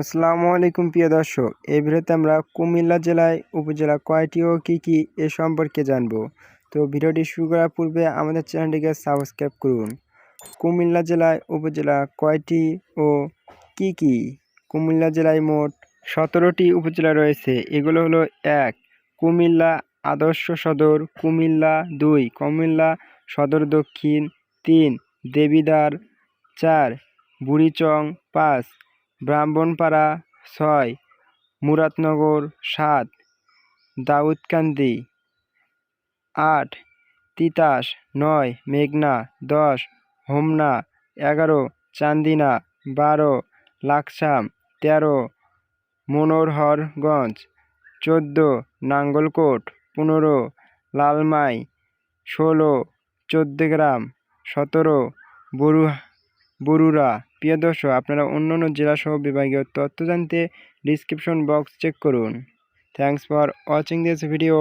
আসসালামু আলাইকুম, প্রিয় দর্শক। এই ভিডিওতে আমরা কুমিল্লা জেলায় উপজেলা কয়টি ও কী কী এ সম্পর্কে জানব। তো ভিডিওটি শুরু করার পূর্বে আমাদের চ্যানেলটিকে সাবস্ক্রাইব করুন। কুমিল্লা জেলায় উপজেলা কয়টি ও কি কি? কুমিল্লা জেলায় মোট সতেরোটি উপজেলা রয়েছে। এগুলো হলো, এক, কুমিল্লা আদর্শ সদর, কুমিল্লা দুই, কুমিল্লা সদর দক্ষিণ, তিন দেবিদার চার, বুড়িচং, পাঁচ ব্রাহ্মণপাড়া ছয়, মুরাদনগর সাত, দাউদকান্দি আট, তিতাস নয়, মেঘনা দশ, হোমনা এগারো, চান্দিনা বারো, লাকসাম তেরো, মনোহরগঞ্জ চোদ্দ, নাঙ্গলকোট পনেরো, লালমাই ষোলো, চোদ্দগ্রাম সতেরো বরু বরুড়া প্রিয় দর্শক, আপনারা অন্য অন্য জেলাসহ বিভাগীয় তথ্য জানতে ডিসক্রিপশন বক্স চেক করুন। Thanks for watching this video